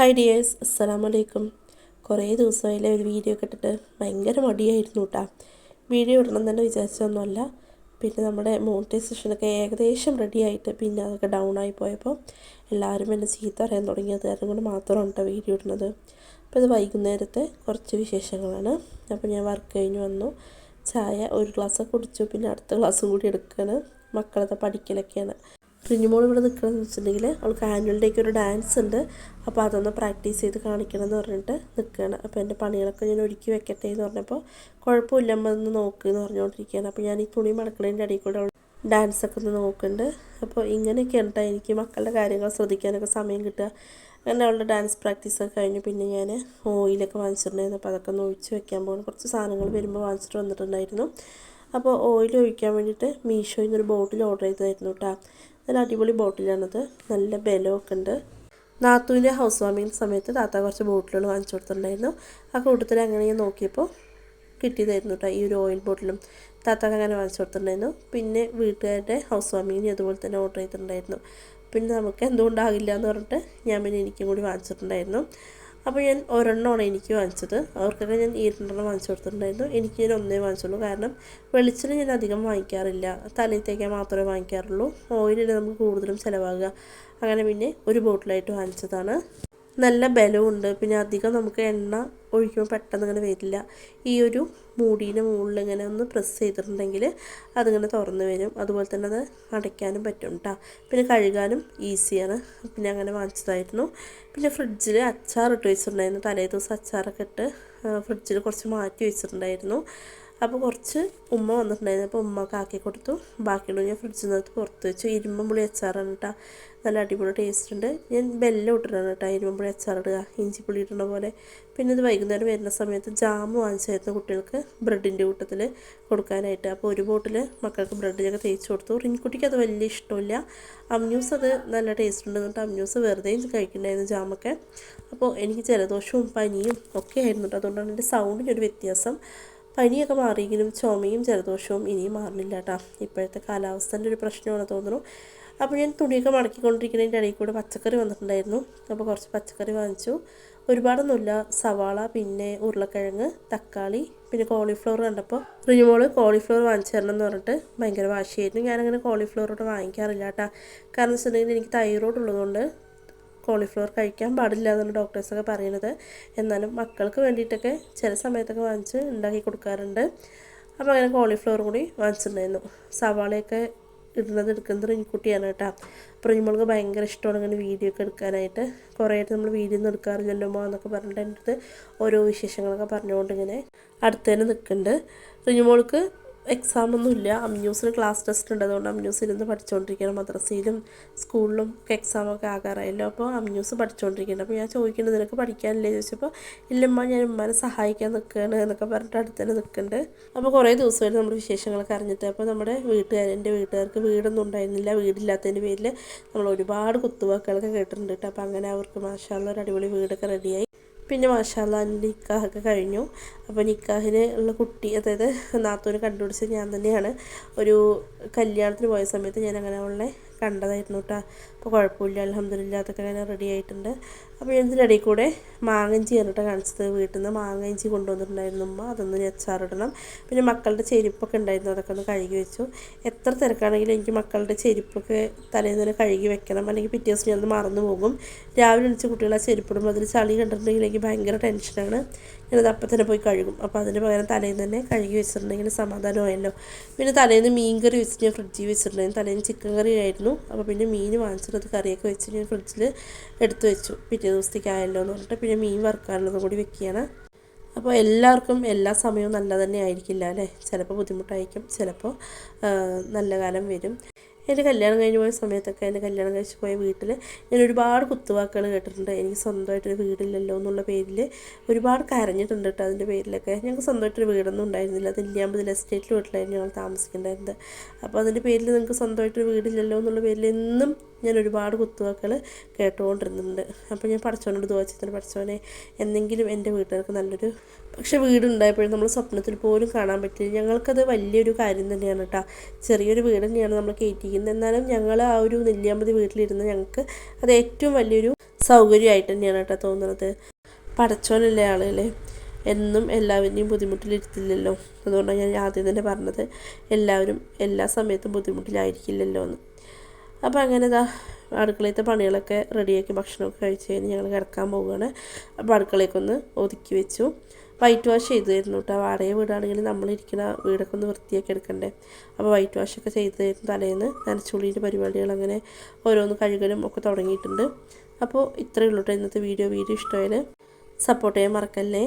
Hi dears അസ്സലാം വലൈക്കും കുറേ ദിവസമായില്ലേ ഒരു വീഡിയോ ഒക്കെ ഭയങ്കര മടിയായിരുന്നു കേട്ടോ വീഡിയോ ഇടണം തന്നെ വിചാരിച്ചതൊന്നുമല്ല. പിന്നെ നമ്മുടെ മോണിറ്റൈസേഷനൊക്കെ ഏകദേശം റെഡി ആയിട്ട് പിന്നെ അതൊക്കെ ഡൗൺ ആയി പോയപ്പോൾ എല്ലാവരും എന്നെ ചീത്ത പറയാൻ തുടങ്ങിയത് കാരണം കൊണ്ട് മാത്രമാണ് കേട്ടോ വീഡിയോ ഇടുന്നത്. അപ്പോൾ ഇത് വൈകുന്നേരത്തെ കുറച്ച് വിശേഷങ്ങളാണ്. അപ്പോൾ ഞാൻ വർക്ക് കഴിഞ്ഞ് വന്നു. ചായ ഒരു ഗ്ലാസ് കുടിച്ചു. പിന്നെ അടുത്ത ഗ്ലാസ്സും കൂടി എടുക്കുകയാണ് മക്കളത്തെ പഠിക്കലൊക്കെയാണ്. റിഞ്ഞുമോൾ ഇവിടെ നിൽക്കണമെന്ന് വെച്ചിട്ടുണ്ടെങ്കിൽ അവൾക്ക് ആനുവൽ ഡേക്ക് ഒരു ഡാൻസ് ഉണ്ട്. അപ്പോൾ അതൊന്ന് പ്രാക്ടീസ് ചെയ്ത് കാണിക്കണം എന്ന് പറഞ്ഞിട്ട് നിൽക്കുകയാണ്. അപ്പോൾ എന്റെ പണികളൊക്കെ ഞാൻ ഒരുക്കി വെക്കട്ടെ എന്ന് പറഞ്ഞപ്പോൾ കുഴപ്പമില്ല അമ്മ ഒന്ന് നോക്ക് എന്ന് പറഞ്ഞുകൊണ്ടിരിക്കുകയാണ്. അപ്പോൾ ഞാൻ ഈ തുണി മടക്കണതിന്റെ ഇടയിൽ കൂടെ ഡാൻസൊക്കെ ഒന്ന് നോക്കുന്നുണ്ട്. അപ്പോൾ ഇങ്ങനെയൊക്കെയാണ് കേട്ടോ എനിക്ക് മക്കളുടെ കാര്യങ്ങൾ ശ്രദ്ധിക്കാനൊക്കെ സമയം കിട്ടുക. അങ്ങനെ അവളുടെ ഡാൻസ് പ്രാക്ടീസൊക്കെ കഴിഞ്ഞ് പിന്നെ ഞാൻ ഓയിലൊക്കെ വാങ്ങിച്ചിട്ടുണ്ടായിരുന്നു. അപ്പോൾ അതൊക്കെ ഒന്ന് ഒഴിച്ച് വെക്കാൻ പോകണം കുറച്ച് സാധനങ്ങൾ വരുമ്പോൾ വാങ്ങിച്ചിട്ട് വന്നിട്ടുണ്ടായിരുന്നു. അപ്പോൾ ഓയിൽ ഒഴിക്കാൻ വേണ്ടിയിട്ട് മീഷോയിൽ നിന്നൊരു ബോട്ടിൽ ഓർഡർ ചെയ്തതായിരുന്നു കേട്ടോ നല്ല അടിപൊളി ബോട്ടിലാണത്. നല്ല ബലമൊക്കെ ഉണ്ട് നാത്തുവിന്റെ ഹൗസ് വാമിങ് സമയത്ത് താത്ത കുറച്ച് ബോട്ടിലുകൾ വാങ്ങിച്ചു കൊടുത്തിട്ടുണ്ടായിരുന്നു. ആ കൂട്ടത്തിൽ അങ്ങനെ ഞാൻ നോക്കിയപ്പോൾ കിട്ടിയതായിരുന്നു കേട്ടോ ഈ ഒരു ഓയിൽ ബോട്ടിലും താത്താക്ക് അങ്ങനെ വാങ്ങിച്ചു കൊടുത്തിട്ടുണ്ടായിരുന്നു. പിന്നെ വീട്ടുകാരുടെ ഹൗസ് വാമിങ്ങിന് അതുപോലെ തന്നെ ഓർഡർ ചെയ്തിട്ടുണ്ടായിരുന്നു. പിന്നെ നമുക്ക് എന്തുകൊണ്ടാകില്ല എന്ന് പറഞ്ഞിട്ട് ഞാൻ പിന്നെ എനിക്കും കൂടി വാങ്ങിച്ചിട്ടുണ്ടായിരുന്നു. അപ്പോൾ ഞാൻ ഒരെണ്ണമാണ് എനിക്ക് വാങ്ങിച്ചത്. അവർക്കൊക്കെ ഞാൻ ഈ രണ്ടെണ്ണം വാങ്ങിച്ചു കൊടുത്തിട്ടുണ്ടായിരുന്നു. എനിക്ക് ഞാൻ ഒന്നേ വാങ്ങിച്ചുള്ളൂ. കാരണം വെളിച്ചെണ്ണ ഞാൻ അധികം വാങ്ങിക്കാറില്ല. തലയിൽ തേക്കാൻ മാത്രമേ വാങ്ങിക്കാറുള്ളൂ. ഓയിലിൽ നമുക്ക് കൂടുതലും ചിലവാകുക. അങ്ങനെ പിന്നെ ഒരു ബോട്ടിലായിട്ട് വാങ്ങിച്ചതാണ്. നല്ല ബലമുണ്ട് പിന്നെ അധികം നമുക്ക് എണ്ണ ഒഴിക്കുമ്പോൾ പെട്ടെന്ന് ഇങ്ങനെ വരില്ല. ഈ ഒരു മൂടീന്റെ മുകളിൽ ഇങ്ങനെ ഒന്ന് പ്രസ് ചെയ്തിട്ടുണ്ടെങ്കിൽ അതിങ്ങനെ തുറന്ന് വരും. അതുപോലെ തന്നെ അത് അടയ്ക്കാനും പറ്റും കേട്ടോ പിന്നെ കഴുകാനും ഈസിയാണ് പിന്നെ അങ്ങനെ വാങ്ങിച്ചതായിരുന്നു. പിന്നെ ഫ്രിഡ്ജിൽ അച്ചാർ ഇട്ട് വെച്ചിട്ടുണ്ടായിരുന്നു. തലേ ദിവസം അച്ചാറൊക്കെ ഇട്ട് ഫ്രിഡ്ജിൽ കുറച്ച് മാറ്റി വെച്ചിട്ടുണ്ടായിരുന്നു. അപ്പോൾ കുറച്ച് ഉമ്മ വന്നിട്ടുണ്ടായിരുന്നു. അപ്പോൾ ഉമ്മക്ക് ആക്കി കൊടുത്തു. ബാക്കിയുള്ള ഞാൻ ഫ്രിഡ്ജിൽ നിന്ന് പുറത്ത് വെച്ചു. ഇരുമ്പുളി അച്ചാറാണ് കേട്ടോ നല്ല അടിപൊളി ടേസ്റ്റ് ഉണ്ട്. ഞാൻ ബെല്ലം ഇട്ടിട്ടാണ് കേട്ടോ ഇരുമ്പുളി അച്ചാറിടുക ഇഞ്ചി പുളി ഇടുന്ന പോലെ. പിന്നെ ഇത് വൈകുന്നേരം വരുന്ന സമയത്ത് ജാമ് വാങ്ങിച്ചായിരുന്നു കുട്ടികൾക്ക് ബ്രെഡിന്റെ കൂട്ടത്തിൽ കൊടുക്കാനായിട്ട്. അപ്പോൾ ഒരു ബോട്ടിൽ മക്കൾക്ക് ബ്രെഡിനൊക്കെ തേച്ച് കൊടുത്തു. റിൻകുട്ടിക്ക് അത് വലിയ ഇഷ്ടമില്ല. അമ്യൂസ് അത് നല്ല ടേസ്റ്റ് ഉണ്ട് എന്നിട്ട് അമ്യൂസ് വെറുതെ കഴിക്കണ്ടായിരുന്നു ജാമൊക്കെ. അപ്പോൾ എനിക്ക് ജലദോഷവും പനിയും ഒക്കെ ആയിരുന്നു കേട്ടോ അതുകൊണ്ടാണ് എന്റെ ഒരു വ്യത്യാസം. പനിയൊക്കെ മാറിയെങ്കിലും ചുമയും ജലദോഷവും ഇനിയും മാറുന്നില്ല കേട്ടോ ഇപ്പോഴത്തെ കാലാവസ്ഥന്റെ ഒരു പ്രശ്നമാണ് തോന്നുന്നു. അപ്പോൾ ഞാൻ തുണിയൊക്കെ മടക്കിക്കൊണ്ടിരിക്കുന്നതിന്റെ ഇടയിൽ കൂടെ പച്ചക്കറി വന്നിട്ടുണ്ടായിരുന്നു. അപ്പോൾ കുറച്ച് പച്ചക്കറി വാങ്ങിച്ചു. ഒരുപാടൊന്നുമില്ല. സവാള പിന്നെ ഉരുളക്കിഴങ്ങ് തക്കാളി പിന്നെ കോളിഫ്ലവർ കണ്ടപ്പോൾ റിനിമോൾ കോളിഫ്ലവർ വാങ്ങിച്ചു തരണം എന്ന് പറഞ്ഞിട്ട് ഭയങ്കര വാശിയായിരുന്നു. ഞാനങ്ങനെ കോളിഫ്ലവറോട് വാങ്ങിക്കാറില്ല കേട്ടോ കാരണം വെച്ചിട്ടുണ്ടെങ്കിൽ എനിക്ക് തൈറോയ്ഡ് ഉള്ളതുകൊണ്ട് കോളിഫ്ലവർ കഴിക്കാൻ പാടില്ല എന്നാണ് ഡോക്ടേഴ്സൊക്കെ പറയുന്നത്. എന്നാലും മക്കൾക്ക് വേണ്ടിയിട്ടൊക്കെ ചില സമയത്തൊക്കെ വാങ്ങിച്ച് ഉണ്ടാക്കി കൊടുക്കാറുണ്ട്. അപ്പോൾ അങ്ങനെ കോളിഫ്ലവർ കൂടി വാങ്ങിച്ചിട്ടുണ്ടായിരുന്നു. സവാളയൊക്കെ ഇടുന്നത് എടുക്കുന്നത് റിഞ്ഞിക്കുട്ടിയാണ് കേട്ടോ. അപ്പോൾ റിഞ്ഞുമോൾക്ക് ഭയങ്കര ഇഷ്ടമാണ് ഇങ്ങനെ വീഡിയോ ഒക്കെ എടുക്കാനായിട്ട്. കുറേ ആയിട്ട് നമ്മൾ വീഡിയോ ഒന്നും എടുക്കാറില്ലല്ലോ മോ എന്നൊക്കെ പറഞ്ഞിട്ട് എന്റെ അടുത്ത് ഓരോ വിശേഷങ്ങളൊക്കെ പറഞ്ഞുകൊണ്ട് ഇങ്ങനെ അടുത്ത് തന്നെ നിൽക്കുന്നുണ്ട്. റിഞ്ഞുമോൾക്ക് എക്സാം ഒന്നുമില്ല അമ്യൂസിന് ക്ലാസ് ടെസ്റ്റ് ഉണ്ട് അതുകൊണ്ട് അമ്യൂസ് ഇരുന്ന് പഠിച്ചുകൊണ്ടിരിക്കുകയാണ് മദ്രസയിലും സ്കൂളിലും ഒക്കെ എക്സാമൊക്കെ ആകാറായല്ലോ. അപ്പോൾ അമ്യൂസ് പഠിച്ചുകൊണ്ടിരിക്കുകയാണ് അപ്പോൾ ഞാൻ ചോദിക്കുന്നത് നിനക്ക് പഠിക്കാനില്ലേ? ചോദിച്ചപ്പോൾ ഇല്ലമ്മ ഞാൻ ഉമ്മാനെ സഹായിക്കാൻ നിൽക്കുകയാണ് എന്നൊക്കെ പറഞ്ഞിട്ട് അടുത്ത് തന്നെ നിൽക്കുന്നുണ്ട് അപ്പോൾ കുറേ ദിവസമായിട്ട് നമ്മുടെ വിശേഷങ്ങളൊക്കെ അറിഞ്ഞിട്ട് അപ്പോൾ നമ്മുടെ വീട്ടുകാർ എന്റെ വീട്ടുകാർക്ക് വീടൊന്നും ഉണ്ടായിരുന്നില്ല. വീടില്ലാത്തതിന്റെ പേരിൽ നമ്മൾ ഒരുപാട് കുത്തുവാക്കുകളൊക്കെ കേട്ടിട്ടുണ്ട് കേട്ടോ. അപ്പോൾ അങ്ങനെ അവർക്ക് മാഷാള്ള ഒരു അടിപൊളി വീടൊക്കെ റെഡിയായി പിന്നെ മാഷാല്ല നിക്കാഹൊക്കെ കഴിഞ്ഞു. അപ്പോൾ നിക്കാഹിന് ഉള്ള കുട്ടി അതായത് നാത്തൂന് കണ്ടുപിടിച്ചത് ഞാൻ തന്നെയാണ്. ഒരു കല്യാണത്തിന് പോയ സമയത്ത് ഞാൻ അങ്ങനെ അവളെ കണ്ടതായിരുന്നു കേട്ടോ. അപ്പോൾ കുഴപ്പമില്ല അലഹമ്മദില്ല അതൊക്കെ അങ്ങനെ റെഡി ആയിട്ടുണ്ട്. അപ്പോൾ ഞാൻ ഇതിന്റെ ഇടയിൽ കൂടെ മാങ്ങഞ്ചി എന്നിട്ട് കാണിച്ചത് വീട്ടിൽ നിന്ന് മാങ്ങഞ്ചി കൊണ്ടുവന്നിട്ടുണ്ടായിരുന്നു ഉമ്മ. അതൊന്ന് അച്ചാറിടണം. പിന്നെ മക്കളുടെ ചെരുപ്പൊക്കെ ഉണ്ടായിരുന്നു അതൊക്കെ ഒന്ന് കഴുകി വെച്ചു. എത്ര തിരക്കാണെങ്കിലും എനിക്ക് മക്കളുടെ ചെരുപ്പൊക്കെ തലേന്ന് തന്നെ കഴുകി വെക്കണം. അല്ലെങ്കിൽ പിറ്റേ ദിവസം ഞാനൊന്ന് മറന്നു പോകും. രാവിലെ എണിച്ച് കുട്ടികളെ ചെരുപ്പിടുമ്പോൾ അതിൽ ചളി കണ്ടിട്ടുണ്ടെങ്കിൽ എനിക്ക് ഭയങ്കര ടെൻഷനാണ്. ഞാനത് അപ്പം തന്നെ പോയി കഴുകും. അപ്പോൾ അതിന് പകരം തലേന്ന് തന്നെ കഴുകി വെച്ചിട്ടുണ്ടെങ്കിൽ സമാധാനമായല്ലോ. പിന്നെ തലേന്ന് മീൻ കറി വെച്ചിട്ട് ഞാൻ ഫ്രിഡ്ജിൽ വെച്ചിട്ടുണ്ടായിരുന്നു. തലേന്ന് ചിക്കൻ കറി ആയിരുന്നു. അപ്പോൾ പിന്നെ മീൻ വാങ്ങിച്ചിട്ട് കറിയൊക്കെ വെച്ച് ഞാൻ ഫ്രിഡ്ജിൽ എടുത്തു വെച്ചു. പിറ്റേ ദിവസത്തേക്കായല്ലോ എന്ന് പറഞ്ഞിട്ട് പിന്നെ മീൻ വറുക്കാനുള്ളതും കൂടി വെക്കുകയാണ്. അപ്പോൾ എല്ലാവർക്കും എല്ലാ സമയവും നല്ല തന്നെ ആയിരിക്കില്ല അല്ലേ? ചിലപ്പോൾ ബുദ്ധിമുട്ടായിരിക്കും ചിലപ്പോൾ നല്ല കാലം വരും. എന്റെ കല്യാണം കഴിഞ്ഞ് പോയ സമയത്തൊക്കെ എന്റെ കല്യാണം കഴിച്ച് പോയ വീട്ടിൽ ഞാൻ ഒരുപാട് കുത്തുവാക്കുകൾ കേട്ടിട്ടുണ്ട്. എനിക്ക് സ്വന്തമായിട്ടൊരു വീടില്ലല്ലോ എന്നുള്ള പേരിൽ ഒരുപാട് കരഞ്ഞിട്ടുണ്ട് കേട്ടോ അതിന്റെ പേരിലൊക്കെ. ഞങ്ങൾക്ക് സ്വന്തമായിട്ടൊരു വീടൊന്നും ഉണ്ടായിരുന്നില്ല. അത് ഇല്ലാമ്പതിൽ എസ്റ്റേറ്റിൽ വീട്ടിലായിരുന്നു ഞങ്ങൾ താമസിക്കേണ്ടായിരുന്നത്. അപ്പോൾ അതിന്റെ പേരിൽ നിങ്ങൾക്ക് സ്വന്തമായിട്ടൊരു വീടില്ലല്ലോ എന്നുള്ള പേരിൽ എന്നും ഞാൻ ഒരുപാട് കുത്തുവാക്കുകൾ കേട്ടുകൊണ്ടിരുന്നുണ്ട്. അപ്പോൾ ഞാൻ പഠിച്ചവനോട് ദോച്ചിട്ടുണ്ട് പഠിച്ചോനെ എന്തെങ്കിലും എന്റെ വീട്ടുകാർക്ക് നല്ലൊരു പക്ഷെ വീടുണ്ടായപ്പോഴും നമ്മൾ സ്വപ്നത്തിൽ പോലും കാണാൻ പറ്റില്ല. ഞങ്ങൾക്കത് വലിയൊരു കാര്യം തന്നെയാണ് കേട്ടോ. ചെറിയൊരു വീട് തന്നെയാണ് നമ്മൾ കയറ്റിയിരിക്കുന്നത്. എന്നാലും ഞങ്ങൾ ആ ഒരു നെല്ലിയാമ്പതി വീട്ടിലിരുന്ന് ഞങ്ങൾക്ക് അത് ഏറ്റവും വലിയൊരു സൗകര്യമായിട്ട് തന്നെയാണ് കേട്ടോ തോന്നുന്നത്. പടച്ചോനല്ലേ ആളല്ലേ എന്നും എല്ലാവരെയും ബുദ്ധിമുട്ടിലിരുത്തില്ലല്ലോ. അതുകൊണ്ടാണ് ഞാൻ ആദ്യം തന്നെ പറഞ്ഞത്. എല്ലാവരും എല്ലാ സമയത്തും ബുദ്ധിമുട്ടിലായിരിക്കില്ലല്ലോ എന്ന്. അപ്പോൾ അങ്ങനെ ഇതാ അടുക്കളയത്തെ പണികളൊക്കെ റെഡിയാക്കി ഭക്ഷണമൊക്കെ കഴിച്ച് കഴിഞ്ഞ് ഞങ്ങൾ കിടക്കാൻ പോവുകയാണ്. അപ്പോൾ അടുക്കളയൊക്കെ ഒതുക്കി വെച്ചു. വൈറ്റ് വാഷ് ചെയ്ത് തരുന്നു കേട്ടോ. വാടക വീടാണെങ്കിൽ നമ്മളിരിക്കുന്ന വീടൊക്കെ ഒന്ന് വൃത്തിയാക്കി എടുക്കണ്ടേ. അപ്പോൾ വൈറ്റ് വാഷൊക്കെ ചെയ്ത് തരുന്നു തലേന്ന്. നനച്ചുള്ളിന്റെ പരിപാടികൾ അങ്ങനെ ഓരോന്ന് കഴുകലും ഒക്കെ തുടങ്ങിയിട്ടുണ്ട്. അപ്പോൾ ഇത്രയേ ഉള്ളൂ കേട്ടോ ഇന്നത്തെ വീഡിയോ. വീഡിയോ ഇഷ്ടമായാൽ സപ്പോർട്ട് ചെയ്യാൻ മറക്കല്ലേ?